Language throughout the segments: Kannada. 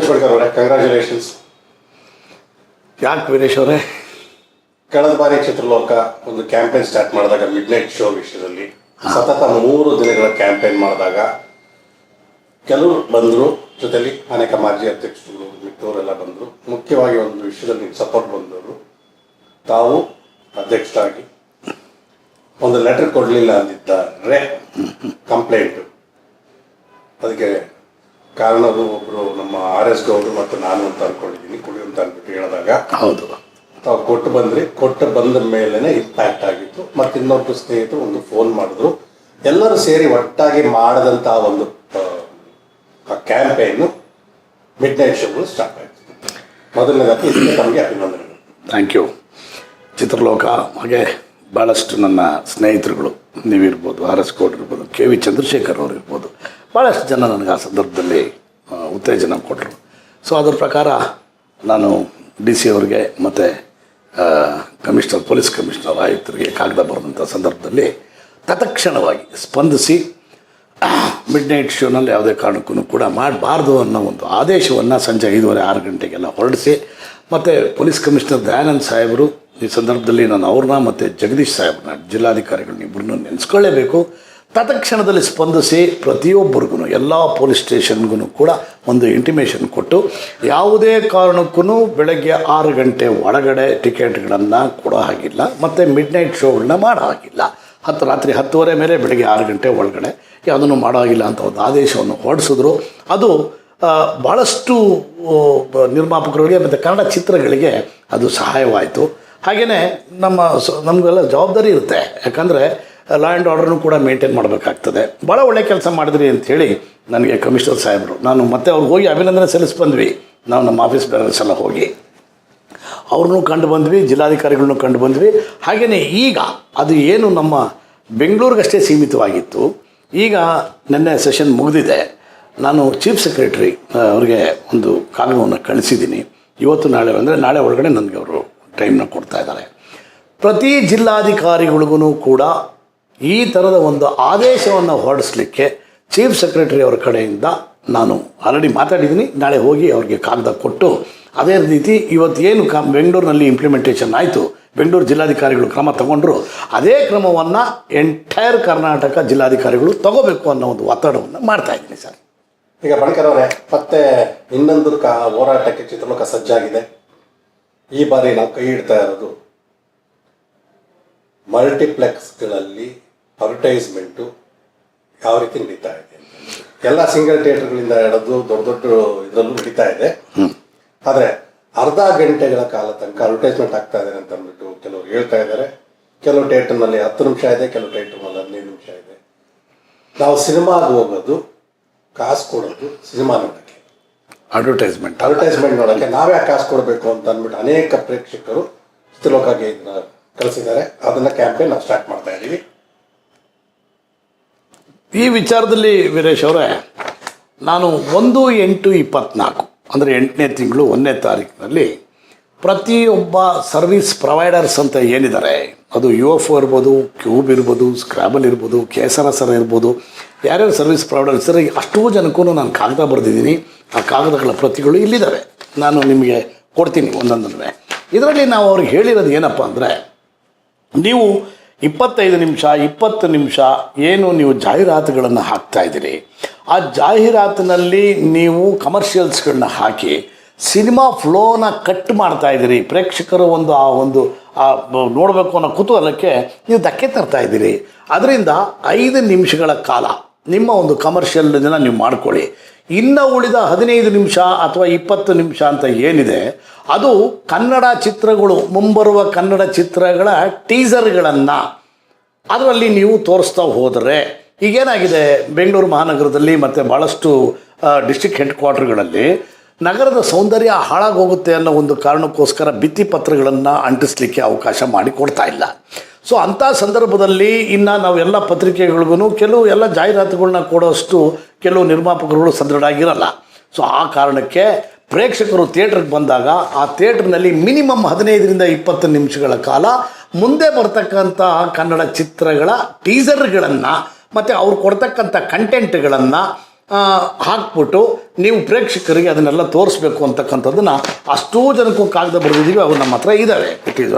ಅವರೇ ಕಂಗ್ರ್ಯಾಚುಲೇಷನ್ಸ್ ಯಾಕೆ ವೀರೇಶ್ ಅವರೇ? ಕಳೆದ ಬಾರಿ ಚಿತ್ರಲೋಕ ಒಂದು ಕ್ಯಾಂಪೇನ್ ಸ್ಟಾರ್ಟ್ ಮಾಡಿದಾಗ ಮಿಡ್ ನೈಟ್ ಶೋ ವಿಷಯದಲ್ಲಿ ಸತತ ಮೂರು ದಿನಗಳ ಕ್ಯಾಂಪೇನ್ ಮಾಡಿದಾಗ ಕೆಲವರು ಬಂದರು ಜೊತೆಲಿ ಅನೇಕ ಮಾಜಿ ಅಧ್ಯಕ್ಷರು ಮಿಕ್ಕವರೆಲ್ಲ ಬಂದರು. ಮುಖ್ಯವಾಗಿ ಒಂದು ವಿಷಯದಲ್ಲಿ ಸಪೋರ್ಟ್ ಬಂದವರು. ತಾವು ಅಧ್ಯಕ್ಷರಾಗಿ ಒಂದು ಲೆಟರ್ ಕೊಡಲಿಲ್ಲ ಅಂದಿದ್ದಾರೆ. ಕಂಪ್ಲೇಂಟ್ ಅದಕ್ಕೆ ಕಾರಣರು ಒಬ್ಬರು ನಮ್ಮ ಆರ್ ಎಸ್ ಗೌಡ್ರು ಮತ್ತು ನಾನು ಅಂತ ಅನ್ಕೊಂಡಿದ್ದೀನಿ ಕುಡಿ ಅಂತ ಅನ್ಬಿಟ್ಟು ಹೇಳಿದಾಗ. ಹೌದು. ತಾವು ಕೊಟ್ಟು ಬಂದ್ರಿ ಕೊಟ್ಟು ಬಂದ ಮೇಲೆನೆ ಇಂಪ್ಯಾಕ್ಟ್ ಆಗಿತ್ತು. ಮತ್ತೆ ಇನ್ನೊಬ್ಬರು ಸ್ನೇಹಿತರು ಒಂದು ಫೋನ್ ಮಾಡಿದ್ರು. ಎಲ್ಲರೂ ಸೇರಿ ಒಟ್ಟಾಗಿ ಮಾಡದಂತ ಒಂದು ಕ್ಯಾಂಪೇನು ಮಿಡ್ ನೈಟ್ ಶೋಗಳು ಸ್ಟಾರ್ಟ್ ಆಯ್ತು. ಮೊದಲನೇದಾಗಿ ತಮಗೆ ಅಭಿನಂದನೆಗಳು. ಥ್ಯಾಂಕ್ ಯು ಚಿತ್ರಲೋಕ ಹಾಗೆ ಭಾಳಷ್ಟು ನನ್ನ ಸ್ನೇಹಿತರುಗಳು ನೀವಿರ್ಬೋದು ಆರ್ ಎಸ್ ಕೋಟ್ ಇರ್ಬೋದು ಕೆ ವಿ ಚಂದ್ರಶೇಖರ್ ಅವರು ಇರ್ಬೋದು ಭಾಳಷ್ಟು ಜನ ನನಗೆ ಆ ಸಂದರ್ಭದಲ್ಲಿ ಉತ್ತೇಜನ ಕೊಟ್ಟರು ಸೊ ಅದರ ಪ್ರಕಾರ ನಾನು ಡಿ ಸಿ ಅವ್ರಿಗೆ ಮತ್ತು ಕಮಿಷನರ್, ಪೊಲೀಸ್ ಕಮಿಷನರ್ ಆಯುಕ್ತರಿಗೆ ಕಾಗದ ಬರೆದಂಥ ಸಂದರ್ಭದಲ್ಲಿ ತತ್ಕ್ಷಣವಾಗಿ ಸ್ಪಂದಿಸಿ, ಮಿಡ್ ನೈಟ್ ಶೋನಲ್ಲಿ ಯಾವುದೇ ಕಾರಣಕ್ಕೂ ಕೂಡ ಮಾಡಬಾರ್ದು ಅನ್ನೋ ಒಂದು ಆದೇಶವನ್ನು ಸಂಜೆ ಐದೂವರೆ ಆರು ಗಂಟೆಗೆಲ್ಲ ಹೊರಡಿಸಿ, ಮತ್ತು ಪೊಲೀಸ್ ಕಮಿಷನರ್ ದಯಾನಂದ್ ಸಾಹೇಬರು ಈ ಸಂದರ್ಭದಲ್ಲಿ ನಾನು ಅವ್ರನ್ನ ಮತ್ತು ಜಗದೀಶ್ ಸಾಹೇಬ್ರನ್ನ, ಜಿಲ್ಲಾಧಿಕಾರಿಗಳನ್ನ ಇಬ್ಬರನ್ನೂ ನೆನೆಸ್ಕೊಳ್ಳೇಬೇಕು. ತತ್ಕ್ಷಣದಲ್ಲಿ ಸ್ಪಂದಿಸಿ ಪ್ರತಿಯೊಬ್ಬರಿಗೂ ಎಲ್ಲ ಪೊಲೀಸ್ ಸ್ಟೇಷನ್ಗೂ ಕೂಡ ಒಂದು ಇಂಟಿಮೇಷನ್ ಕೊಟ್ಟು, ಯಾವುದೇ ಕಾರಣಕ್ಕೂ ಬೆಳಗ್ಗೆ ಆರು ಗಂಟೆ ಒಳಗಡೆ ಟಿಕೆಟ್ಗಳನ್ನು ಕೊಡೋ ಹಾಗಿಲ್ಲ, ಮತ್ತು ಮಿಡ್ ನೈಟ್ ಶೋಗಳನ್ನ ಮಾಡೋ ಹಾಗಿಲ್ಲ. ಹತ್ತು, ರಾತ್ರಿ ಹತ್ತುವರೆ ಮೇಲೆ ಬೆಳಗ್ಗೆ ಆರು ಗಂಟೆ ಒಳಗಡೆ ಯಾವುದನ್ನು ಮಾಡೋ ಹಾಗಿಲ್ಲ ಅಂತ ಒಂದು ಆದೇಶವನ್ನು ಹೊರಡಿಸಿದ್ರು. ಅದು ಭಾಳಷ್ಟು ನಿರ್ಮಾಪಕರುಗಳಿಗೆ ನಿರ್ಮಾಪಕರಿಗೆ ಮತ್ತು ಕನ್ನಡ ಚಿತ್ರಗಳಿಗೆ ಅದು ಸಹಾಯವಾಯಿತು. ಹಾಗೆಯೇ ನಮ್ಮ ಸ, ನಮಗೆಲ್ಲ ಜವಾಬ್ದಾರಿ ಇರುತ್ತೆ. ಯಾಕಂದರೆ ಲಾ ಆ್ಯಂಡ್ ಆರ್ಡರ್ನು ಕೂಡ ಮೇಂಟೈನ್ ಮಾಡಬೇಕಾಗ್ತದೆ. ಭಾಳ ಒಳ್ಳೆ ಕೆಲಸ ಮಾಡಿದ್ರಿ ಅಂಥೇಳಿ ನನಗೆ ಕಮಿಷನರ್ ಸಾಹೇಬರು. ನಾನು ಮತ್ತೆ ಅವ್ರಿಗೆ ಹೋಗಿ ಅಭಿನಂದನೆ ಸಲ್ಲಿಸಿ ಬಂದ್ವಿ ನಾವು ನಮ್ಮ ಆಫೀಸ್ ಬೇರೆಸ್ ಎಲ್ಲ ಹೋಗಿ. ಅವ್ರನ್ನೂ ಕಂಡು ಬಂದ್ವಿ, ಜಿಲ್ಲಾಧಿಕಾರಿಗಳನ್ನು ಕಂಡು ಬಂದ್ವಿ. ಹಾಗೆಯೇ ಈಗ ಅದು ಏನು ನಮ್ಮ ಬೆಂಗಳೂರಿಗಷ್ಟೇ ಸೀಮಿತವಾಗಿತ್ತು. ಈಗ ನಿನ್ನೆ ಸೆಷನ್ ಮುಗಿದಿದೆ. ನಾನು ಚೀಫ್ ಸೆಕ್ರೆಟ್ರಿ ಅವ್ರಿಗೆ ಒಂದು ಕಾಗದವನ್ನು ಕಳಿಸಿದ್ದೀನಿ. ಇವತ್ತು ನಾಳೆ ಅಂದರೆ ನಾಳೆ ಒಳಗಡೆ ನನಗೆ ಅವರು ಟೈಮ್ನ ಕೊಡ್ತಾ ಇದ್ದಾರೆ. ಪ್ರತಿ ಜಿಲ್ಲಾಧಿಕಾರಿಗಳಿಗೂ ಕೂಡ ಈ ಥರದ ಒಂದು ಆದೇಶವನ್ನು ಹೊರಡಿಸ್ಲಿಕ್ಕೆ ಚೀಫ್ ಸೆಕ್ರೆಟರಿ ಅವರ ಕಡೆಯಿಂದ ನಾನು ಆಲ್ರೆಡಿ ಮಾತಾಡಿದ್ದೀನಿ. ನಾಳೆ ಹೋಗಿ ಅವ್ರಿಗೆ ಕಾಗದ ಕೊಟ್ಟು ಅದೇ ರೀತಿ ಇವತ್ತು ಏನು ಕಾ ಬೆಂಗಳೂರಿನಲ್ಲಿ ಇಂಪ್ಲಿಮೆಂಟೇಷನ್ ಆಯಿತು, ಬೆಂಗಳೂರು ಜಿಲ್ಲಾಧಿಕಾರಿಗಳು ಕ್ರಮ ತಗೊಂಡ್ರು, ಅದೇ ಕ್ರಮವನ್ನು ಎಂಟೈರ್ ಕರ್ನಾಟಕ ಜಿಲ್ಲಾಧಿಕಾರಿಗಳು ತಗೋಬೇಕು ಅನ್ನೋ ಒಂದು ಒತ್ತಡವನ್ನು ಮಾಡ್ತಾ ಇದ್ದೀನಿ ಸರ್. ಈಗ ಬಣಕರ್ ಅವರೇ, ಮತ್ತೆ ಇನ್ನೊಂದು ಕ ಹೋರಾಟಕ್ಕೆ ಚಿತ್ರಲೋಕ ಸಜ್ಜಾಗಿದೆ. ಈ ಬಾರಿ ನಾವು ಕೈ ಇಡ್ತಾ ಇರೋದು ಮಲ್ಟಿಪ್ಲೆಕ್ಸ್ಗಳಲ್ಲಿ ಅಡ್ವರ್ಟೈಸ್ಮೆಂಟು ಯಾವ ರೀತಿ ನಡೀತಾ ಇದೆ. ಎಲ್ಲ ಸಿಂಗಲ್ ಥಿಯೇಟರ್ಗಳಿಂದ ಹಿಡಿದು ದೊಡ್ಡ ದೊಡ್ಡ ಇದರಲ್ಲೂ ನಡೀತಾ ಇದೆ. ಆದರೆ ಅರ್ಧ ಗಂಟೆಗಳ ಕಾಲ ತನಕ ಅಡ್ವರ್ಟೈಸ್ಮೆಂಟ್ ಆಗ್ತಾ ಇದೆ ಅಂತ ಅಂದ್ಬಿಟ್ಟು ಕೆಲವರು ಹೇಳ್ತಾ ಇದ್ದಾರೆ. ಕೆಲವು ಥಿಯೇಟರ್ನಲ್ಲಿ ಹತ್ತು ನಿಮಿಷ ಇದೆ ಕೆಲವು ಥಿಯೇಟರ್ನಲ್ಲಿ ಹದಿನೈದು ನಿಮಿಷ ಇದೆ. ನಾವು ಸಿನಿಮಾಗೆ ಹೋಗೋದು ಕಾಸು ಕೊಡೋದು ಸಿನಿಮಾ ನೋಡೋಕ್ಕೆ. ಅಡ್ವರ್ಟೈಸ್ಮೆಂಟ್ ಅಡ್ವರ್ಟೈಸ್ಮೆಂಟ್ ನೋಡೋಕ್ಕೆ. ನಾವೇ ಕಾಸು ಕೊಡಬೇಕು ಅಂತ ಅಂದ್ಬಿಟ್ಟು ಅನೇಕ ಪ್ರೇಕ್ಷಕರು ಚಿತ್ರಲೋಕಗೆ ಇದನ್ನ ಕಳಿಸಿದ್ದಾರೆ. ಅದನ್ನ ಕ್ಯಾಂಪೇನ್ ನಾವು ಸ್ಟಾರ್ಟ್ ಮಾಡ್ತಾ ಇದ್ದೀವಿ ಈ ವಿಚಾರದಲ್ಲಿ ವೀರೇಶ್ ಅವರೇ, ನಾನು ಒಂದು ಎಂಟು ಇಪ್ಪತ್ನಾಲ್ಕು, ಅಂದರೆ ಎಂಟನೇ ತಿಂಗಳು ಒಂದನೇ ತಾರೀಕಿನಲ್ಲಿ ಪ್ರತಿಯೊಬ್ಬ ಸರ್ವಿಸ್ ಪ್ರೊವೈಡರ್ಸ್ ಅಂತ ಏನಿದ್ದಾರೆ, ಅದು ಯು ಎಫ್ ಒ ಇರ್ಬೋದು, ಕ್ಯೂಬ್ ಇರ್ಬೋದು, ಸ್ಕ್ರಾಬಲ್ ಇರ್ಬೋದು, ಕೇಸರ ಸರ ಇರ್ಬೋದು, ಯಾರ್ಯಾರು ಸರ್ವಿಸ್ ಪ್ರೊವೈಡರ್ಸ್ ಇದ್ದಾರೆ, ಅಷ್ಟೋ ಜನಕ್ಕೂ ನಾನು ಕಾಗದ ಬರೆದಿದ್ದೀನಿ. ಆ ಕಾಗದಗಳ ಪ್ರತಿಗಳು ಇಲ್ಲಿದ್ದಾವೆ. ನಾನು ನಿಮಗೆ ಕೊಡ್ತೀನಿ ಒಂದೊಂದನ್ನೇ ಇದರಲ್ಲಿ ನಾವು ಅವ್ರಿಗೆ ಹೇಳಿರೋದು ಏನಪ್ಪ ಅಂದರೆ, ನೀವು ಇಪ್ಪತ್ತೈದು ನಿಮಿಷ, ಇಪ್ಪತ್ತು ನಿಮಿಷ ಏನು ನೀವು ಜಾಹೀರಾತುಗಳನ್ನು ಹಾಕ್ತಾ ಇದ್ದೀರಿ? ಆ ಜಾಹೀರಾತಿನಲ್ಲಿ ನೀವು ಕಮರ್ಷಿಯಲ್ಸ್ಗಳನ್ನ ಹಾಕಿ ಸಿನಿಮಾ ಫ್ಲೋನ ಕಟ್ ಮಾಡ್ತಾ ಇದ್ದೀರಿ. ಪ್ರೇಕ್ಷಕರು ಒಂದು ಆ ಒಂದು ನೋಡಬೇಕು ಅನ್ನೋ ಕುತೂಹಲಕ್ಕೆ ನೀವು ಧಕ್ಕೆ ತರ್ತಾ ಇದ್ದೀರಿ. ಅದರಿಂದ ಐದು ನಿಮಿಷಗಳ ಕಾಲ ನಿಮ್ಮ ಒಂದು ಕಮರ್ಷಿಯಲ್ ನೀವು ಮಾಡ್ಕೊಳ್ಳಿ. ಇನ್ನು ಉಳಿದ ಹದಿನೈದು ನಿಮಿಷ ಅಥವಾ ಇಪ್ಪತ್ತು ನಿಮಿಷ ಅಂತ ಏನಿದೆ, ಅದು ಕನ್ನಡ ಚಿತ್ರಗಳು, ಮುಂಬರುವ ಕನ್ನಡ ಚಿತ್ರಗಳ ಟೀಸರ್ಗಳನ್ನು ಅದರಲ್ಲಿ ನೀವು ತೋರಿಸ್ತಾ ಹೋದರೆ, ಈಗೇನಾಗಿದೆ, ಬೆಂಗಳೂರು ಮಹಾನಗರದಲ್ಲಿ ಮತ್ತು ಭಾಳಷ್ಟು ಡಿಸ್ಟಿಕ್ ಹೆಡ್ ಕ್ವಾರ್ಟರ್ಗಳಲ್ಲಿ ನಗರದ ಸೌಂದರ್ಯ ಹಾಳಾಗೋಗುತ್ತೆ ಅನ್ನೋ ಒಂದು ಕಾರಣಕ್ಕೋಸ್ಕರ ಭಿತ್ತಿಪತ್ರಗಳನ್ನು ಅಂಟಿಸ್ಲಿಕ್ಕೆ ಅವಕಾಶ ಮಾಡಿಕೊಡ್ತಾ ಇಲ್ಲ. ಸೊ ಅಂಥ ಸಂದರ್ಭದಲ್ಲಿ ಇನ್ನು ನಾವೆಲ್ಲ ಪತ್ರಿಕೆಗಳಿಗೂ ಕೆಲವು ಎಲ್ಲ ಜಾಹೀರಾತುಗಳನ್ನ ಕೊಡೋಷ್ಟು ಕೆಲವು ನಿರ್ಮಾಪಕರುಗಳು ಸದೃಢ ಆಗಿರಲ್ಲ. ಸೊ ಆ ಕಾರಣಕ್ಕೆ ಪ್ರೇಕ್ಷಕರು ಥಿಯೇಟ್ರಿಗೆ ಬಂದಾಗ ಆ ಥಿಯೇಟ್ರ್ನಲ್ಲಿ ಮಿನಿಮಮ್ ಹದಿನೈದರಿಂದ ಇಪ್ಪತ್ತು ನಿಮಿಷಗಳ ಕಾಲ ಮುಂದೆ ಬರ್ತಕ್ಕಂಥ ಕನ್ನಡ ಚಿತ್ರಗಳ ಟೀಸರ್ಗಳನ್ನು ಮತ್ತು ಅವ್ರು ಕೊಡ್ತಕ್ಕಂಥ ಕಂಟೆಂಟ್ಗಳನ್ನು ಹಾಕ್ಬಿಟ್ಟು ನೀವು ಪ್ರೇಕ್ಷಕರಿಗೆ ಅದನ್ನೆಲ್ಲ ತೋರಿಸ್ಬೇಕು ಅಂತಕ್ಕಂಥದ್ದನ್ನು ಅಷ್ಟೂ ಜನಕ್ಕೂ ಕಾಗದ ಬರೆದಿದ್ದೀವಿ ಅವ್ರು ನಮ್ಮ ಹತ್ರ ಇದ್ದಾವೆ.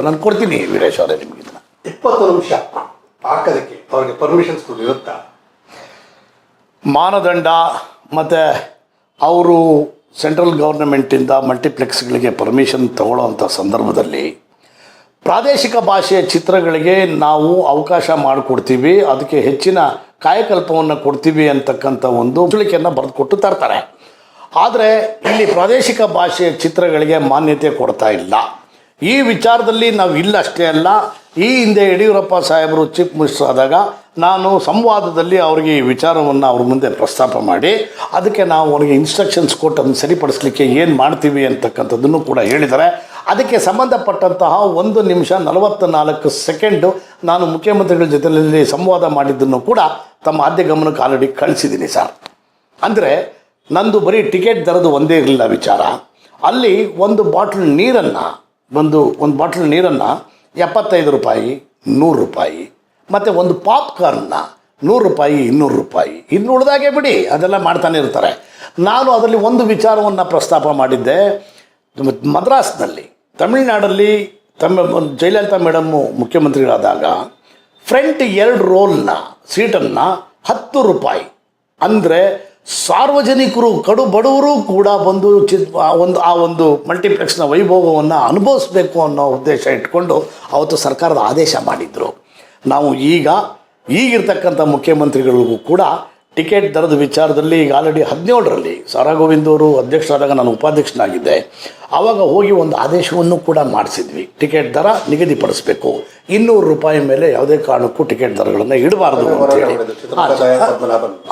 ನಾನು ಕೊಡ್ತೀನಿ, ವೀರೇಶ್ ಅವರೇ ನಿಮಗೆ. ಇಪ್ಪತ್ತು ನಿಮಿಷ ಹಾಕೋದಕ್ಕೆ ಅವ್ರಿಗೆ ಪರ್ಮಿಷನ್ಸ್ ಇರುತ್ತಾ ಮಾನದಂಡ ಮತ್ತು ಅವರು ಸೆಂಟ್ರಲ್ ಗೌರ್ನಮೆಂಟಿಂದ ಮಲ್ಟಿಪ್ಲೆಕ್ಸ್ಗಳಿಗೆ ಪರ್ಮಿಷನ್ ತಗೊಳ್ಳೋವಂಥ ಸಂದರ್ಭದಲ್ಲಿ ಪ್ರಾದೇಶಿಕ ಭಾಷೆಯ ಚಿತ್ರಗಳಿಗೆ ನಾವು ಅವಕಾಶ ಮಾಡಿಕೊಡ್ತೀವಿ, ಅದಕ್ಕೆ ಹೆಚ್ಚಿನ ಕಾಯಕಲ್ಪವನ್ನು ಕೊಡ್ತೀವಿ ಅಂತಕ್ಕಂಥ ಒಂದು ತಿಳಿಕೆಯನ್ನು ಬರೆದುಕೊಟ್ಟು ತರ್ತಾರೆ. ಆದರೆ ಇಲ್ಲಿ ಪ್ರಾದೇಶಿಕ ಭಾಷೆಯ ಚಿತ್ರಗಳಿಗೆ ಮಾನ್ಯತೆ ಕೊಡ್ತಾ ಇಲ್ಲ. ಈ ವಿಚಾರದಲ್ಲಿ ನಾವು ಇಲ್ಲ ಅಷ್ಟೇ ಅಲ್ಲ ಈ ಹಿಂದೆ ಯಡಿಯೂರಪ್ಪ ಸಾಹೇಬರು ಚೀಫ್ ಮಿನಿಸ್ಟರ್ ಆದಾಗ ನಾನು ಸಂವಾದದಲ್ಲಿ ಅವರಿಗೆ ಈ ವಿಚಾರವನ್ನು ಅವ್ರ ಮುಂದೆ ಪ್ರಸ್ತಾಪ ಮಾಡಿ, ಅದಕ್ಕೆ ನಾವು ಅವರಿಗೆ ಇನ್ಸ್ಟ್ರಕ್ಷನ್ಸ್ ಕೊಟ್ಟು ಅದನ್ನು ಸರಿಪಡಿಸಲಿಕ್ಕೆ ಏನು ಮಾಡ್ತೀವಿ ಅಂತಕ್ಕಂಥದ್ದನ್ನು ಕೂಡ ಹೇಳಿದ್ದಾರೆ. ಅದಕ್ಕೆ ಸಂಬಂಧಪಟ್ಟಂತಹ ಒಂದು ನಿಮಿಷ ನಲವತ್ತ ನಾಲ್ಕು ಸೆಕೆಂಡು ನಾನು ಮುಖ್ಯಮಂತ್ರಿಗಳ ಜೊತೆಯಲ್ಲಿ ಸಂವಾದ ಮಾಡಿದ್ದನ್ನು ಕೂಡ ತಮ್ಮ ಆದ್ಯ ಗಮನಕ್ಕೆ ಆಲ್ರೆಡಿ ಕಳಿಸಿದ್ದೀನಿ ಸರ್. ಅಂದರೆ ನಂದು ಬರೀ ಟಿಕೆಟ್ ದರದು ಒಂದೇ ಇರಲಿಲ್ಲ ವಿಚಾರ. ಅಲ್ಲಿ ಒಂದು ಬಾಟ್ಲ್ ನೀರನ್ನು, ಒಂದು ಒಂದು ಬಾಟ್ಲ್ ನೀರನ್ನು ಎಪ್ಪತ್ತೈದು ರೂಪಾಯಿ, ನೂರು ರೂಪಾಯಿ, ಮತ್ತು ಒಂದು ಪಾಪ್ಕಾರ್ನ್ನ ನೂರು ರೂಪಾಯಿ, ಇನ್ನೂರು ರೂಪಾಯಿ. ಇನ್ನು ಉಳಿದಾಗೆ ಬಿಡಿ, ಅದೆಲ್ಲ ಮಾಡ್ತಾನೆ ಇರ್ತಾರೆ. ನಾನು ಅದರಲ್ಲಿ ಒಂದು ವಿಚಾರವನ್ನು ಪ್ರಸ್ತಾಪ ಮಾಡಿದ್ದೆ, ಮದ್ರಾಸ್ನಲ್ಲಿ. ತಮಿಳುನಾಡಲ್ಲಿ ತಮ್ಮ, ಜಯಲಲಿತಾ ಮೇಡಮ್ಮು ಮುಖ್ಯಮಂತ್ರಿಗಳಾದಾಗ, ಫ್ರಂಟ್ ಎರಡು ರೋಲ್ನ, ಸೀಟನ್ನು ಹತ್ತು ರೂಪಾಯಿ. ಅಂದರೆ ಸಾರ್ವಜನಿಕರು ಕಡು ಬಡವರು ಕೂಡ ಬಂದು ಚಿ ಒಂದು ಆ ಒಂದು ಮಲ್ಟಿಪ್ಲೆಕ್ಸ್ನ ವೈಭವವನ್ನು ಅನುಭವಿಸ್ಬೇಕು ಅನ್ನೋ ಉದ್ದೇಶ ಇಟ್ಕೊಂಡು ಅವತ್ತು ಸರ್ಕಾರದ ಆದೇಶ ಮಾಡಿದ್ರು. ನಾವು ಈಗ ಈಗಿರ್ತಕ್ಕಂಥ ಮುಖ್ಯಮಂತ್ರಿಗಳಿಗೂ ಕೂಡ ಟಿಕೆಟ್ ದರದ ವಿಚಾರದಲ್ಲಿ ಈಗ ಆಲ್ರೆಡಿ ಹದಿನೇಳರಲ್ಲಿ ಸಾರಾ ಗೋವಿಂದ್ ಅವರು ಅಧ್ಯಕ್ಷರಾದಾಗ ನಾನು ಉಪಾಧ್ಯಕ್ಷನಾಗಿದ್ದೆ. ಆವಾಗ ಹೋಗಿ ಒಂದು ಆದೇಶವನ್ನು ಕೂಡ ಮಾಡಿಸಿದ್ವಿ. ಟಿಕೆಟ್ ದರ ನಿಗದಿಪಡಿಸಬೇಕು. ಇನ್ನೂರು ರೂಪಾಯಿ ಮೇಲೆ ಯಾವುದೇ ಕಾರಣಕ್ಕೂ ಟಿಕೆಟ್ ದರಗಳನ್ನು ಇಡಬಾರ್ದು ಅಂತೇಳಿ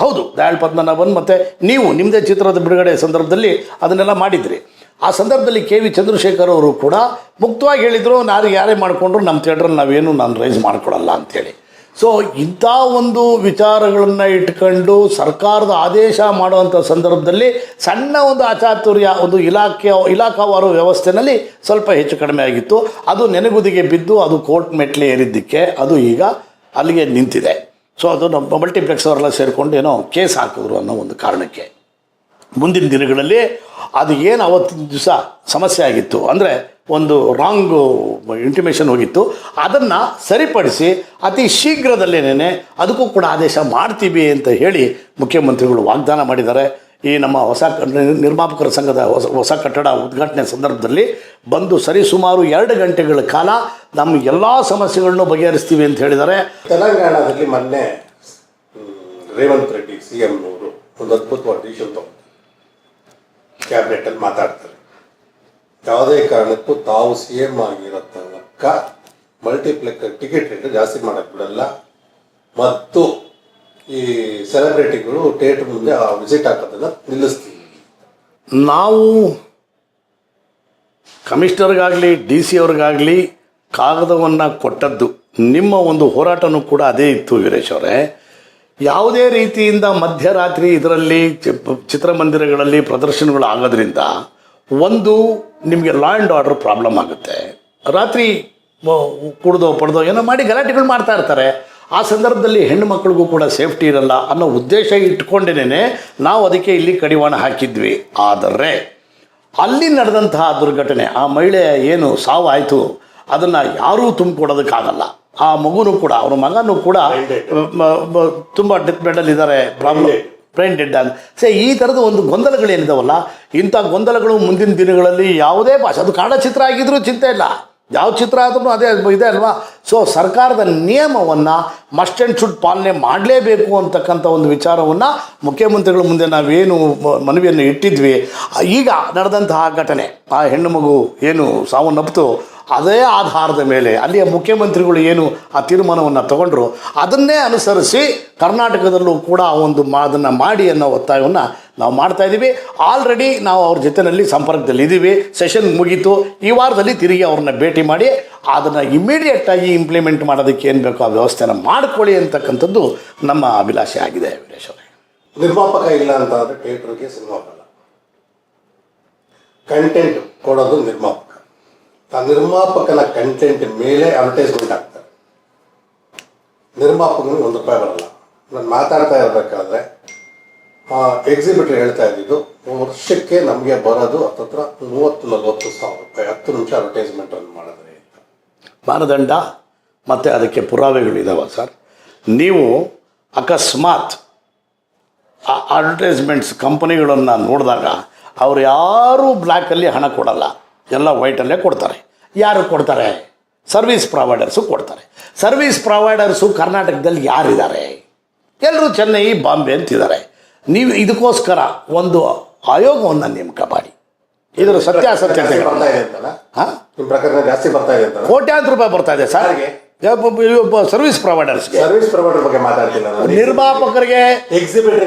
ಹೌದು ದಯಾಳ್ ಪದ್ಮನಾಭನ್ ಮತ್ತು ನೀವು ನಿಮ್ಮದೇ ಚಿತ್ರದ ಬಿಡುಗಡೆ ಸಂದರ್ಭದಲ್ಲಿ ಅದನ್ನೆಲ್ಲ ಮಾಡಿದ್ರಿ. ಆ ಸಂದರ್ಭದಲ್ಲಿ ಕೆ ವಿ ಚಂದ್ರಶೇಖರ್ ಅವರು ಕೂಡ ಮುಕ್ತವಾಗಿ ಹೇಳಿದರು ನಾನು ಯಾರೇ ಮಾಡಿಕೊಂಡ್ರು ನಮ್ಮ ಥಿಯೇಟ್ರಲ್ಲಿ ನಾವೇನು ನಾನು ರೈಸ್ ಮಾಡಿಕೊಡಲ್ಲ ಅಂತೇಳಿ ಸೊ ಇಂಥ ಒಂದು ವಿಚಾರಗಳನ್ನು ಇಟ್ಕೊಂಡು ಸರ್ಕಾರದ ಆದೇಶ ಮಾಡುವಂಥ ಸಂದರ್ಭದಲ್ಲಿ ಸಣ್ಣ ಒಂದು ಆಚಾತುರ್ಯ, ಒಂದು ಇಲಾಖೆ, ಇಲಾಖಾವಾರು ವ್ಯವಸ್ಥೆಯಲ್ಲಿ ಸ್ವಲ್ಪ ಹೆಚ್ಚು ಕಡಿಮೆ ಆಗಿತ್ತು. ಅದು ನೆನೆಗುದಿಗೆ ಬಿದ್ದು ಅದು ಕೋರ್ಟ್ ಮೆಟ್ಲೆ ಏರಿದ್ದಕ್ಕೆ ಅದು ಈಗ ಅಲ್ಲಿಗೆ ನಿಂತಿದೆ. ಸೊ ಅದು ನಮ್ಮ ಮಲ್ಟಿಪ್ಲೆಕ್ಸ್ ಅವರೆಲ್ಲ ಸೇರಿಕೊಂಡು ಏನೋ ಕೇಸ್ ಹಾಕಿದ್ರು ಅನ್ನೋ ಒಂದು ಕಾರಣಕ್ಕೆ. ಮುಂದಿನ ದಿನಗಳಲ್ಲಿ ಅದು ಏನು ಅವತ್ತಿನ ದಿವಸ ಸಮಸ್ಯೆ ಆಗಿತ್ತು ಅಂದರೆ ಒಂದು ರಾಂಗು ಇಂಟಿಮೇಷನ್ ಹೋಗಿತ್ತು. ಅದನ್ನು ಸರಿಪಡಿಸಿ ಅತಿ ಶೀಘ್ರದಲ್ಲೇನೇ ಅದಕ್ಕೂ ಕೂಡ ಆದೇಶ ಮಾಡ್ತೀವಿ ಅಂತ ಹೇಳಿ ಮುಖ್ಯಮಂತ್ರಿಗಳು ವಾಗ್ದಾನ ಮಾಡಿದ್ದಾರೆ. ಈ ನಮ್ಮ ಹೊಸ ನಿರ್ಮಾಪಕರ ಸಂಘದ ಹೊಸ ಹೊಸ ಕಟ್ಟಡ ಉದ್ಘಾಟನೆ ಸಂದರ್ಭದಲ್ಲಿ ಬಂದು ಸರಿಸುಮಾರು ಎರಡು ಗಂಟೆಗಳ ಕಾಲ ನಮ್ಮ ಎಲ್ಲ ಸಮಸ್ಯೆಗಳನ್ನು ಬಗೆಹರಿಸ್ತೀವಿ ಅಂತ ಹೇಳಿದ್ದಾರೆ. ತೆಲಂಗಾಣದಲ್ಲಿ ಮೊನ್ನೆ ರೇವಂತ್ ರೆಡ್ಡಿ, ಸಿ ಎಂ ಅವರು ಒಂದು ಅದ್ಭುತವಾದ ಡಿಸಿಷನ್ ತಗೊಂಡು ಕ್ಯಾಬಿನೆಟ್ ಅಲ್ಲಿ ಮಾತಾಡ್ತಾರೆ. ಯಾವುದೇ ಕಾರಣಕ್ಕೂ ತಾವು ಸಿ ಎಂ ಆಗಿರೋ ಟಿಕೆಟ್ ರೇಟ್ ಜಾಸ್ತಿ ಮಾಡಕ್ ಬಿಡಲ್ಲ. ಮತ್ತು ಈ ಸೆಲೆಬ್ರಿಟಿಗಳು ಥಿಯೇಟರ್ ಮುಂದೆ ವಿಸಿಟ್ ಹಾಕೋದನ್ನ ನಿಲ್ಲಿಸ್ತೀವಿ. ನಾವು ಕಮಿಷನರ್ಗಾಗಲಿ, ಡಿ ಸಿ ಅವ್ರಿಗಾಗಲಿ ಕಾಗದವನ್ನು ಕೊಟ್ಟದ್ದು. ನಿಮ್ಮ ಒಂದು ಹೋರಾಟನೂ ಕೂಡ ಅದೇ ಇತ್ತು ವೀರೇಶ್ ಅವರೇ. ಯಾವುದೇ ರೀತಿಯಿಂದ ಮಧ್ಯರಾತ್ರಿ ಇದರಲ್ಲಿ ಚಿತ್ರಮಂದಿರಗಳಲ್ಲಿ ಪ್ರದರ್ಶನಗಳು ಆಗೋದ್ರಿಂದ ಒಂದು ನಿಮಗೆ ಲಾ ಆ್ಯಂಡ್ ಆರ್ಡರ್ ಪ್ರಾಬ್ಲಮ್ ಆಗುತ್ತೆ. ರಾತ್ರಿ ಕುಡ್ದೋ, ಪಡ್ದೋ, ಏನೋ ಮಾಡಿ ಗಲಾಟೆಗಳು ಮಾಡ್ತಾ ಇರ್ತಾರೆ. ಆ ಸಂದರ್ಭದಲ್ಲಿ ಹೆಣ್ಣು ಮಕ್ಕಳಿಗೂ ಕೂಡ ಸೇಫ್ಟಿ ಇರಲ್ಲ ಅನ್ನೋ ಉದ್ದೇಶ ಇಟ್ಕೊಂಡೇನೆ ನಾವು ಅದಕ್ಕೆ ಇಲ್ಲಿ ಕಡಿವಾಣ ಹಾಕಿದ್ವಿ. ಆದರೆ, ಅಲ್ಲಿ ನಡೆದಂತಹ ದುರ್ಘಟನೆ, ಆ ಮಹಿಳೆ ಏನು ಸಾವು ಆಯಿತು ಅದನ್ನು ಯಾರೂ ತುಂಬಿಕೊಡೋದಕ್ಕಾಗಲ್ಲ. ಆ ಮಗುನು ಕೂಡ ಅವರ ಮಗನೂ ಕೂಡ ತುಂಬಾ ಡೆತ್ ಬೆಡಲ್ಲಿ ಇದ್ದಾರೆ ಪ್ರಾಬ್ಲಮ್. ಬ್ರೈನ್ ಡೆಡ್ ಅಂತ. ಸೇ ಈ ಥರದ ಒಂದು ಗೊಂದಲಗಳೇನಿದಾವಲ್ಲ ಇಂಥ ಗೊಂದಲಗಳು ಮುಂದಿನ ದಿನಗಳಲ್ಲಿ ಯಾವುದೇ ಭಾಷೆ ಅದು ಕನ್ನಡ ಚಿತ್ರ ಆಗಿದ್ರೂ ಚಿಂತೆ ಇಲ್ಲ. ಯಾವ ಚಿತ್ರ ಆದ್ರೂ ಅದೇ ಇದೆ ಅಲ್ವಾ? ಸೊ ಸರ್ಕಾರದ ನಿಯಮವನ್ನು ಮಸ್ಟ್ ಆ್ಯಂಡ್ ಶುಡ್ ಪಾಲನೆ ಮಾಡಲೇಬೇಕು ಅಂತಕ್ಕಂಥ ಒಂದು ವಿಚಾರವನ್ನು ಮುಖ್ಯಮಂತ್ರಿಗಳ ಮುಂದೆ ನಾವೇನು ಮನವಿಯನ್ನು ಇಟ್ಟಿದ್ವಿ. ಈಗ ನಡೆದಂತಹ ಘಟನೆ ಆ ಹೆಣ್ಣು ಮಗು ಏನು ಸಾವನ್ನಪ್ಪಿತು ಅದೇ ಆಧಾರದ ಮೇಲೆ ಅಲ್ಲಿಯ ಮುಖ್ಯಮಂತ್ರಿಗಳು ಏನು ಆ ತೀರ್ಮಾನವನ್ನು ತಗೊಂಡ್ರು, ಅದನ್ನೇ ಅನುಸರಿಸಿ ಕರ್ನಾಟಕದಲ್ಲೂ ಕೂಡ ಒಂದು ಅದನ್ನು ಮಾಡಿ ಅನ್ನೋ ಒತ್ತಾಯವನ್ನು ನಾವು ಮಾಡ್ತಾ ಇದ್ದೀವಿ ಆಲ್ರೆಡಿ ನಾವು ಅವ್ರ ಜೊತೆಯಲ್ಲಿ ಸಂಪರ್ಕದಲ್ಲಿ ಇದ್ದೀವಿ ಸೆಷನ್ ಮುಗೀತು. ಈ ವಾರದಲ್ಲಿ ತಿರುಗಿ ಅವ್ರನ್ನ ಭೇಟಿ ಮಾಡಿ ಅದನ್ನು ಇಮಿಡಿಯೇಟಾಗಿ ಇಂಪ್ಲಿಮೆಂಟ್ ಮಾಡೋದಕ್ಕೆ ಏನು ಬೇಕೋ ಆ ವ್ಯವಸ್ಥೆನ ಮಾಡ್ಕೊಳ್ಳಿ ಅಂತಕ್ಕಂಥದ್ದು ನಮ್ಮ ಅಭಿಲಾಷೆ ಆಗಿದೆ, ವೀರೇಶ್ ಅವರೇ. ನಿರ್ಮಾಪಕ ಇಲ್ಲ ಅಂತ ಆದರೆ ಥಿಯೇಟರ್ಗೆ ಸಿನಿಮಾ ಕಂಟೆಂಟ್ ಕೊಡೋದು ನಿರ್ಮಾಪಕ. ನಿರ್ಮಾಪಕನ ಕಂಟೆಂಟ್ ಮೇಲೆ ಅಡ್ವರ್ಟೈಸ್ಮೆಂಟ್ ಆಗ್ತಾರೆ ನಿರ್ಮಾಪಕನಿಗೆ ಒಂದು ರೂಪಾಯಿ ಬರಲ್ಲ. ನಾನು ಮಾತಾಡ್ತಾ ಇರಬೇಕಾದ್ರೆ ಎಕ್ಸಿಬಿಟರ್ ಹೇಳ್ತಾ ಇದ್ದಿದ್ದು, ವರ್ಷಕ್ಕೆ ನಮಗೆ ಬರೋದು ಹತ್ತತ್ರ ಮೂವತ್ತು, ನಲವತ್ತು ಸಾವಿರ ರೂಪಾಯಿ, ಹತ್ತು ನಿಮಿಷ ಅಡ್ವರ್ಟೈಸ್ಮೆಂಟ್ ಅನ್ನು ಮಾಡಿದ್ರೆ ಮಾನದಂಡ ಮತ್ತು ಅದಕ್ಕೆ ಪುರಾವೆಗಳಿದಾವ ಸರ್. ನೀವು ಅಕಸ್ಮಾತ್ ಆ ಅಡ್ವರ್ಟೈಸ್ಮೆಂಟ್ಸ್ ಕಂಪನಿಗಳನ್ನು ನೋಡಿದಾಗ, ಅವ್ರು ಯಾರೂ ಬ್ಲ್ಯಾಕಲ್ಲಿ ಹಣ ಕೊಡಲ್ಲ. ಎಲ್ಲ ವೈಟಲ್ಲೇ ಕೊಡ್ತಾರೆ. ಯಾರು ಕೊಡ್ತಾರೆ? ಸರ್ವಿಸ್ ಪ್ರೊವೈಡರ್ಸು ಕೊಡ್ತಾರೆ. ಸರ್ವಿಸ್ ಪ್ರೊವೈಡರ್ಸು ಕರ್ನಾಟಕದಲ್ಲಿ ಯಾರಿದ್ದಾರೆ? ಎಲ್ಲರೂ ಚೆನ್ನೈ ಬಾಂಬೆ ಅಂತಿದ್ದಾರೆ. ನೀವು ಇದಕ್ಕೋಸ್ಕರ ಒಂದು ಆಯೋಗವನ್ನು ನೇಮಕ ಮಾಡಿ. ಇದರ ಸತ್ಯ ಹಾಂ? ಜಾಸ್ತಿ ಬರ್ತಾ ಇದೆ ಅಂತಲ್ಲ? ಕೋಟ್ಯಾಂತರ ರೂಪಾಯಿ ಬರ್ತಾ ಇದೆ sir? Service providers service provider ಬಗ್ಗೆ ನಿರ್ಮಾಪಕರಿಗೆ ಎಕ್ಸಿಬಿಟರ್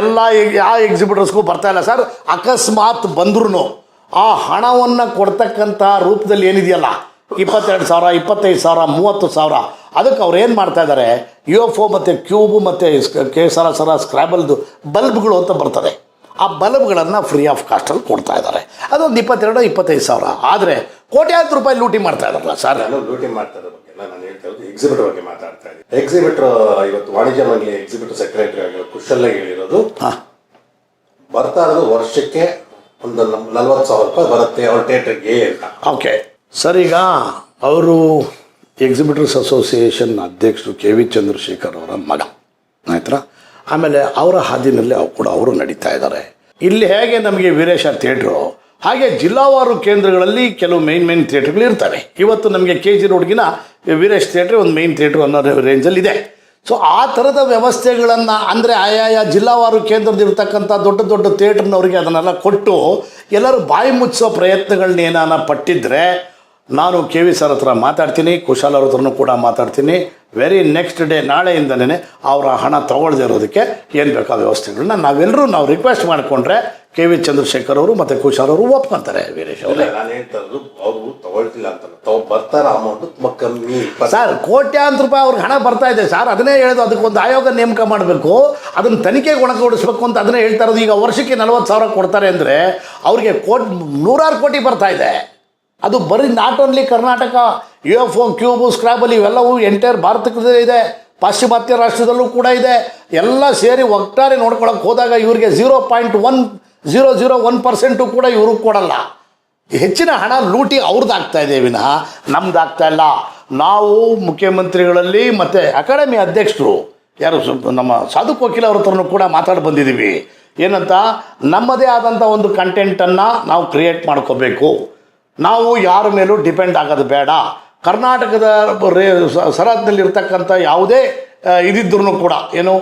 ಎಲ್ಲ ಯಾವ ಎಕ್ಸಿಬಿಟರ್ಸ್ಗೂ ಬರ್ತಾ ಇಲ್ಲ ಸರ್. ಅಕಸ್ಮಾತ್ ಬಂದ್ರೂ ಆ ಹಣವನ್ನು ಕೊಡ್ತಕ್ಕಂಥ ರೂಪದಲ್ಲಿ ಏನಿದೆಯಲ್ಲ? ಇಪ್ಪತ್ತೆರಡು ಸಾವಿರ ಇಪ್ಪತ್ತೈದು ಸಾವಿರ ಮೂವತ್ತು ಸಾವಿರ. ಅದಕ್ಕೆ ಅವ್ರು ಏನು ಮಾಡ್ತಾ ಇದ್ದಾರೆ? ಯು ಎಫ್ ಒ ಮತ್ತು ಕ್ಯೂಬು ಮತ್ತು ಕೆ ಸರ ಸರ ಸ್ಕ್ರಾಬಲ್ದು ಬಲ್ಬ್ಗಳು ಅಂತ ಬರ್ತದೆ. ಆ ಬಲ್ಬ್ಗಳನ್ನು ಫ್ರೀ ಆಫ್ ಕಾಸ್ಟಲ್ಲಿ ಕೊಡ್ತಾ ಇದ್ದಾರೆ. ಅದೊಂದು ಇಪ್ಪತ್ತೆರಡು ಇಪ್ಪತ್ತೈದು ಸಾವಿರ. ಆದರೆ ಕೋಟ್ಯಾಂತರ ರೂಪಾಯಿ ಲೂಟಿ ಮಾಡ್ತಾ ಇದ್ದಾರಲ್ಲ ಸರ್? ನಾನು ಲೂಟಿ ಮಾಡ್ತಾ ಇರೋ ಬಗ್ಗೆ ನಾನು ಹೇಳ್ತಾ ಇರೋದು ಎಕ್ಸಿಬಿಟ್ ಬಗ್ಗೆ ಮಾತಾಡ್ತಾ ಇದ್ದೀನಿ. ಎಕ್ಸಿಬಿಟ್ರ್ ಇವತ್ತು ವಾಣಿಜ್ಯ ಮಂಡಳಿ ಎಕ್ಸಿಬಿಟ್ ಸೆಕ್ರೆಟರಿ ಆಗಿರೋ ಕುಶಲ್ ಹೇಳಿರೋದು. ಹಾಂ. ಬರ್ತಾ ಇರೋದು ವರ್ಷಕ್ಕೆ ಒಂದು ನಲ್ವತ್ತು ಸಾವಿರ ರೂಪಾಯಿ ಬರುತ್ತೆ ಅವ್ರ ಥಿಯೇಟರ್ಗೆ ಓಕೆ ಸರ್, ಈಗ ಅವರು ಎಕ್ಸಿಬಿಟರ್ಸ್ ಅಸೋಸಿಯೇಷನ್ ಅಧ್ಯಕ್ಷರು ಕೆ ವಿ ಚಂದ್ರಶೇಖರ್ ಅವರ ಮಗ. ಆಯ್ತಾ ಆಮೇಲೆ ಅವರ ಹಾದಿನಲ್ಲಿ ಅವು ಕೂಡ ಅವರು ನಡೀತಾ ಇದ್ದಾರೆ. ಇಲ್ಲಿ ಹೇಗೆ ನಮಗೆ ವೀರೇಶ ಥಿಯೇಟ್ರು ಹಾಗೆ ಜಿಲ್ಲಾವಾರು ಕೇಂದ್ರಗಳಲ್ಲಿ ಕೆಲವು ಮೈನ್ ಮೈನ್ ಥಿಯೇಟ್ರ್ಗಳು ಇರ್ತವೆ ಇವತ್ತು ನಮಗೆ ಕೆ ಜಿ ರೋಡ್ಗಿನ ವೀರೇಶ್ ಥಿಯೇಟ್ರ್ ಒಂದು ಮೈನ್ ಥಿಯೇಟ್ರ್ ಅನ್ನೋ ರೇಂಜಲ್ಲಿ ಇದೆ. ಸೊ ಆ ಥರದ ವ್ಯವಸ್ಥೆಗಳನ್ನು ಅಂದರೆ ಆಯಾಯ ಜಿಲ್ಲಾವಾರು ಕೇಂದ್ರದಿರ್ತಕ್ಕಂಥ ದೊಡ್ಡ ದೊಡ್ಡ ಥಿಯೇಟ್ರ್ನವರಿಗೆ ಅದನ್ನೆಲ್ಲ ಕೊಟ್ಟು ಎಲ್ಲರೂ ಬಾಯಿ ಮುಚ್ಚೋ ಪ್ರಯತ್ನಗಳನ್ನೇನಾನ ಪಟ್ಟಿದ್ರೆ ನಾನು ಕೆ ವಿ ಸರ್ ಹತ್ರ ಮಾತಾಡ್ತೀನಿ ಕುಶಾಲ್ ಅವ್ರ ಹತ್ರನೂ ಕೂಡ ಮಾತಾಡ್ತೀನಿ. ವೆರಿ ನೆಕ್ಸ್ಟ್ ಡೇ ನಾಳೆಯಿಂದನೇ ಅವರ ಹಣ ತಗೊಳ್ದೇ ಇರೋದಕ್ಕೆ ಏನು ಬೇಕಾದ ವ್ಯವಸ್ಥೆಗಳನ್ನ ನಾವೆಲ್ಲರೂ ನಾವು ರಿಕ್ವೆಸ್ಟ್ ಮಾಡಿಕೊಂಡ್ರೆ ಕೆ ವಿ ಚಂದ್ರಶೇಖರ್ ಅವರು ಮತ್ತು ಕುಶಾಲ್ ಅವರು ಒಪ್ಕೊಂತಾರೆ ವೀರೇಶ್ ಅವರೇ. ಸರ್ ಕೋಟ್ಯಾಂತರ ರೂಪಾಯಿ ಅವ್ರಿಗೆ ಹಣ ಬರ್ತಾ ಇದೆ. ಸರ್ ಅದನ್ನೇ ಹೇಳೋದು ಅದಕ್ಕೊಂದು ಆಯೋಗ ನೇಮಕ ಮಾಡಬೇಕು. ಅದನ್ನು ತನಿಖೆಗೆ ಒಣಗೊಡಿಸ್ಬೇಕು ಅಂತ ಅದನ್ನೇ ಹೇಳ್ತಾ ಇರೋದು. ಈಗ ವರ್ಷಕ್ಕೆ ನಲವತ್ತು ಸಾವಿರ ಕೊಡ್ತಾರೆ ಅಂದರೆ ಅವ್ರಿಗೆ ಕೋಟಿ ನೂರಾರು ಕೋಟಿ ಬರ್ತಾ ಇದೆ. ಅದು ಬರೀ not only Karnataka U F O Qube Scrabble ಇವೆಲ್ಲವೂ ಎಂಟೈರ್ ಭಾರತದಲ್ಲಿ ಇದೆ. ಪಾಶ್ಚಿಮಾತ್ಯ ರಾಷ್ಟ್ರದಲ್ಲೂ ಕೂಡ ಇದೆ. ಎಲ್ಲ ಸೇರಿ ಒಟ್ಟಾರೆ ನೋಡ್ಕೊಳಕ್ಕೆ ಹೋದಾಗ ಇವರಿಗೆ zero point one zero zero one percent ಕೂಡ ಇವ್ರಿಗೆ ಕೊಡಲ್ಲ. ಹೆಚ್ಚಿನ ಹಣ ಲೂಟಿ ಅವ್ರದ್ದಾಗ್ತಾ ಇದೆ ವಿನಃ. ನಮ್ದಾಗ್ತಾ ಇಲ್ಲ. ನಾವು ಮುಖ್ಯಮಂತ್ರಿಗಳಲ್ಲಿ ಮತ್ತು ಅಕಾಡೆಮಿ ಅಧ್ಯಕ್ಷರು, ಯಾರು ನಮ್ಮ ಸಾಧು ಕೋಕಿಲ ಅವ್ರ ಹತ್ರನೂ ಕೂಡ ಮಾತಾಡಿ ಬಂದಿದ್ದೀವಿ. ಏನಂತ? ನಮ್ಮದೇ ಆದಂಥ ಒಂದು ಕಂಟೆಂಟನ್ನು ನಾವು ಕ್ರಿಯೇಟ್ ಮಾಡ್ಕೋಬೇಕು. ನಾವು ಯಾರ ಮೇಲೂ ಡಿಪೆಂಡ್ ಆಗೋದು ಬೇಡ. ಕರ್ನಾಟಕದ ರೇ ಸ- ಸರಹದ್ನಲ್ಲಿರ್ತಕ್ಕಂಥ ಯಾವುದೇ ಇದಿದ್ರೂ ಕೂಡ ಏನು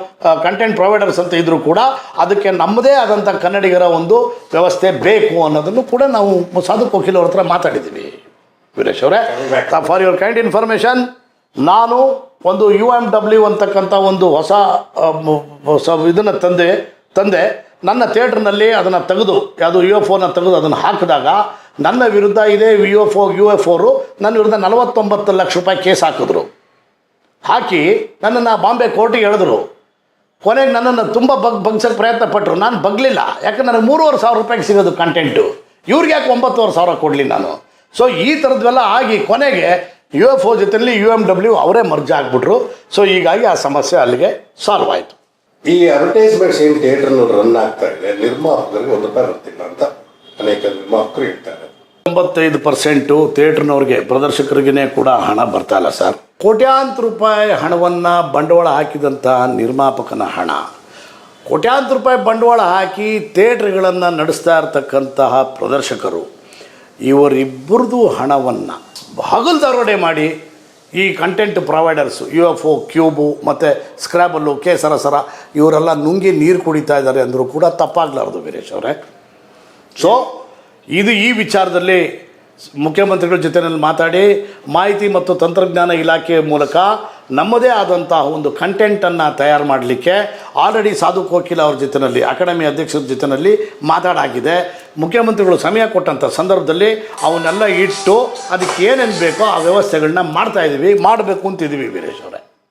ಕಂಟೆಂಟ್ ಪ್ರೊವೈಡರ್ಸ್ ಅಂತ ಇದ್ದರೂ ಕೂಡ ಅದಕ್ಕೆ ನಮ್ಮದೇ ಆದಂಥ ಕನ್ನಡಿಗರ ಒಂದು ವ್ಯವಸ್ಥೆ ಬೇಕು ಅನ್ನೋದನ್ನು ಕೂಡ ನಾವು ಸಾಧು ವಕೀಲ್ ಅವ್ರ ಹತ್ರ ಮಾತಾಡಿದ್ದೀವಿ. ವೀರೇಶ್ ಅವರೇ ಫಾರ್ ಯುವರ್ ಕೈಂಡ್ ಇನ್ಫಾರ್ಮೇಷನ್ ನಾನು ಒಂದು ಯು ಎಂ ಡಬ್ಲ್ಯೂ ಅಂತಕ್ಕಂಥ ಒಂದು ಹೊಸ ಇದನ್ನು ತಂದೆ ತಂದೆ ನನ್ನ ಥಿಯೇಟ್ರ್ನಲ್ಲಿ ಅದನ್ನು ತೆಗೆದು ಯಾವುದು ಯು ಎಫ್ ಓನ ತೆಗೆದು ಅದನ್ನು ಹಾಕಿದಾಗ ನನ್ನ ವಿರುದ್ಧ ಇದೆ V F O U F ಓರು ನನ್ನ ವಿರುದ್ಧ ನಲವತ್ತೊಂಬತ್ತು ಲಕ್ಷ ರೂಪಾಯಿ ಕೇಸ್ ಹಾಕಿದ್ರು. ಹಾಕಿ ನನ್ನನ್ನು ಬಾಂಬೆ ಕೋರ್ಟಿಗೆ ಎಳೆದ್ರು. ಕೊನೆಗೆ ನನ್ನನ್ನು ತುಂಬ ಬಗ್ ಬಗ್ಸೋಕ್ಕೆ ಪ್ರಯತ್ನ ಪಟ್ಟರು ನಾನು ಬಗ್ಲಿಲ್ಲ. ಯಾಕಂದ್ರೆ ನನಗೆ ಮೂರುವರೆ ಸಾವಿರ ರೂಪಾಯಿಗೆ ಸಿಗೋದು ಕಂಟೆಂಟು ಇವ್ರಿಗೆ ಯಾಕೆ ಒಂಬತ್ತುವರೆ ಸಾವಿರ ಕೊಡಲಿ ನಾನು? ಸೊ ಈ ಥರದ್ವೆಲ್ಲ ಆಗಿ ಕೊನೆಗೆ ಯು ಎಫ್ ಒ ಜೊತೆಯಲ್ಲಿ ಯು ಎಂ ಡಬ್ಲ್ಯೂ ಅವರೇ ಮರ್ಜ್ ಆಗಿಬಿಟ್ರು. ಸೊ ಹೀಗಾಗಿ ಆ ಸಮಸ್ಯೆ ಅಲ್ಲಿಗೆ ಸಾಲ್ವ್ ಆಯಿತು. ಈ ಅಡ್ವರ್ಟೈಸ್ಮೆಂಟ್ಸ್ ಏನು ಥಿಯೇಟರ್ ರನ್ ಆಗ್ತಾ ಇದೆ, ನಿರ್ಮಾಪಕರಿಗೆ ಒಂದು ರೂಪಾಯಿ ಬರ್ತಿಲ್ಲ ಅಂತ ಅನೇಕ ನಿರ್ಮಾಪಕರು ಹೇಳ್ತಾರೆ. ತೊಂಬತ್ತೈದು ಪರ್ಸೆಂಟು ಥಿಯೇಟ್ರ್ನವ್ರಿಗೆ ಪ್ರದರ್ಶಕರಿಗೇ ಕೂಡ ಹಣ ಬರ್ತಾ ಇಲ್ಲ ಸರ್. ಕೋಟ್ಯಾಂತರ ರೂಪಾಯಿ ಹಣವನ್ನು ಬಂಡವಾಳ ಹಾಕಿದಂತಹ ನಿರ್ಮಾಪಕನ ಹಣ. ಕೋಟ್ಯಾಂತರ ರೂಪಾಯಿ ಬಂಡವಾಳ ಹಾಕಿ ಥಿಯೇಟ್ರ್ಗಳನ್ನು ನಡೆಸ್ತಾ ಇರ್ತಕ್ಕಂತಹ ಪ್ರದರ್ಶಕರು, ಇವರಿಬ್ಬರದು ಹಣವನ್ನು ಹಗಲ್ದಾರೋಡೆ ಮಾಡಿ ಈ content providers U F O Qube ಮತ್ತು ಸ್ಕ್ರ್ಯಾಬಲ್ಲು ಕೆ ಸರ ಸರ ಇವರೆಲ್ಲ ನುಂಗಿ ನೀರು ಕುಡಿತಾ ಇದ್ದಾರೆ ಅಂದರೂ ಕೂಡ ತಪ್ಪಾಗಲಾರ್ದು ವೀರೇಶ್ ಅವರೇ. ಸೊ ಇದು ಈ ವಿಚಾರದಲ್ಲಿ ಮುಖ್ಯಮಂತ್ರಿಗಳ ಜೊತೆಯಲ್ಲಿ ಮಾತಾಡಿ ಮಾಹಿತಿ ಮತ್ತು ತಂತ್ರಜ್ಞಾನ ಇಲಾಖೆಯ ಮೂಲಕ ನಮ್ಮದೇ ಆದಂತಹ ಒಂದು ಕಂಟೆಂಟನ್ನು ತಯಾರು ಮಾಡಲಿಕ್ಕೆ ಆಲ್ರೆಡಿ ಸಾಧು ಕೋಕಿಲ ಅವ್ರ ಜೊತೆಯಲ್ಲಿ ಅಕಾಡೆಮಿ ಅಧ್ಯಕ್ಷರ ಜೊತೆಯಲ್ಲಿ ಮಾತಾಡಾಗಿದೆ. ಮುಖ್ಯಮಂತ್ರಿಗಳು ಸಮಯ ಕೊಟ್ಟಂಥ ಸಂದರ್ಭದಲ್ಲಿ ಅವನ್ನೆಲ್ಲ ಇಟ್ಟು ಅದಕ್ಕೆ ಏನೇನು ಬೇಕೋ ಆ ವ್ಯವಸ್ಥೆಗಳನ್ನ ಮಾಡ್ತಾ ಇದ್ದೀವಿ ಮಾಡಬೇಕು ಅಂತಿದ್ದೀವಿ ವೀರೇಶ್ ಅವರೇ.